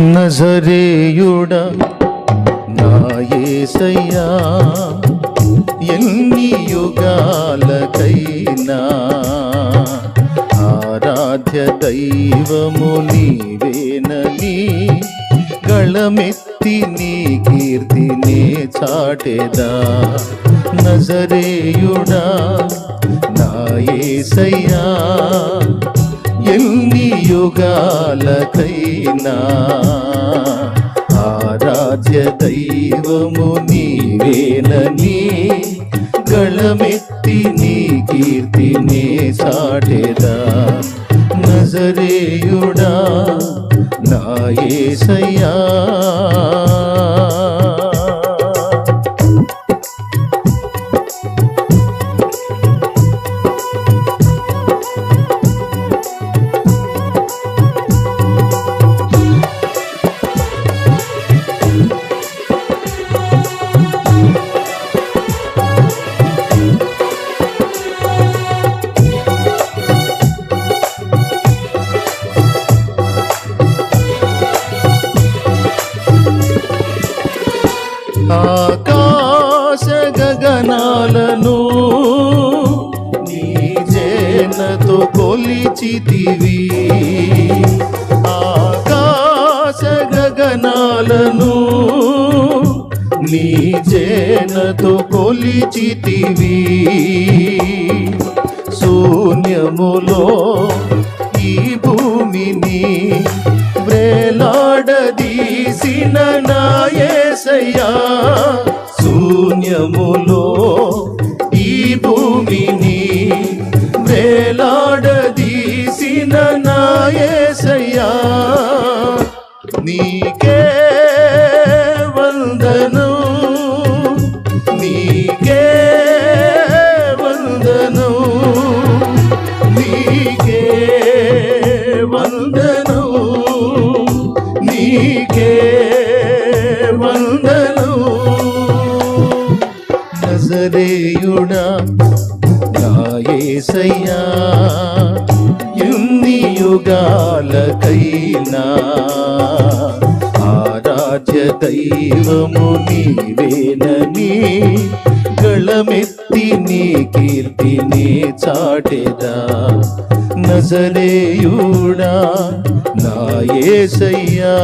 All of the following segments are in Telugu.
నజరేయుడా నా ఎన్ని యుగాలకైనా ఆరాధ్య దైవము నీవేనని గళమెత్తి నీ కీర్తినే చాటెదా. నజరేయుడా నాయేసయ్యా ఎన్ని యుగాలకైనా ఆరాధ్య దైవము నీవేనని గళమెత్తి నీ కీర్తినే సాటెదా. నజరేయుడా నాయే సయ్యా మనతో కొలిచితివి ఆకాశ గగనాలను నీ చేనతో కొలిచితివి శూన్యములో ఈ భూమిని వేలాడదీసిన నాయసయ్యా శూన్యములో నీకే వందను నీకే వందను నీకే వందను. నజరేయుడా నా ఎన్ని యుగాలకైనా ఆరాధ్య దైవము నీవేనని గళమెత్తి నీ కీర్తిని చాటెదా. నజరేయుడా నా యేసయ్యా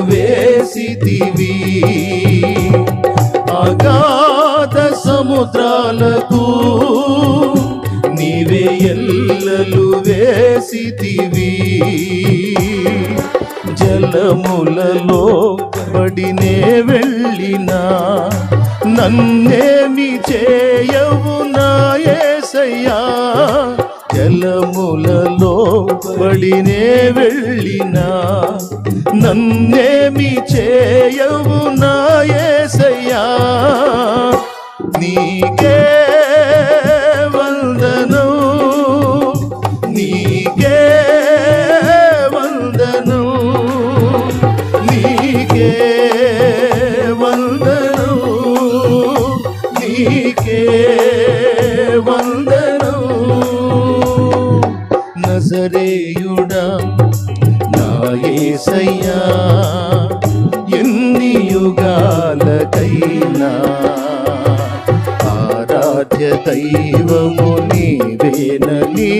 వేసితివి. అగాధ సముద్రాలకు నీవే ఎల్లలు వేసితివి. జలములలో పడినే వెళ్ళినా నన్నేమి చేయవు నాయసయ్యా జలములలో పడినే వెళ్ళినా నన్నేమి చేయవు నాయసయ్యా నీకే యుగాలకైనా ఆరాధ్య దైవము నీవేనని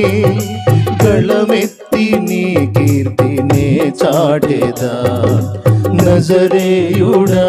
గళమెత్తి నీ కీర్తినే చాటెదా. నజరేయుడా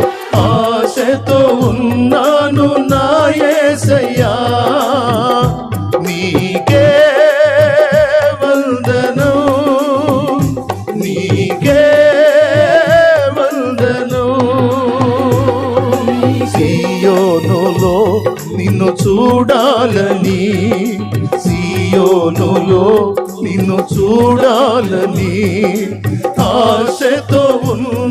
ఆశతో ఉన్నాను నా యేసయ్యా నీకే వందను నీకే వందను. సియోనులో నిన్ను చూడాలని సియోనులో నిన్ను చూడాలని ఆశతో ఉన్న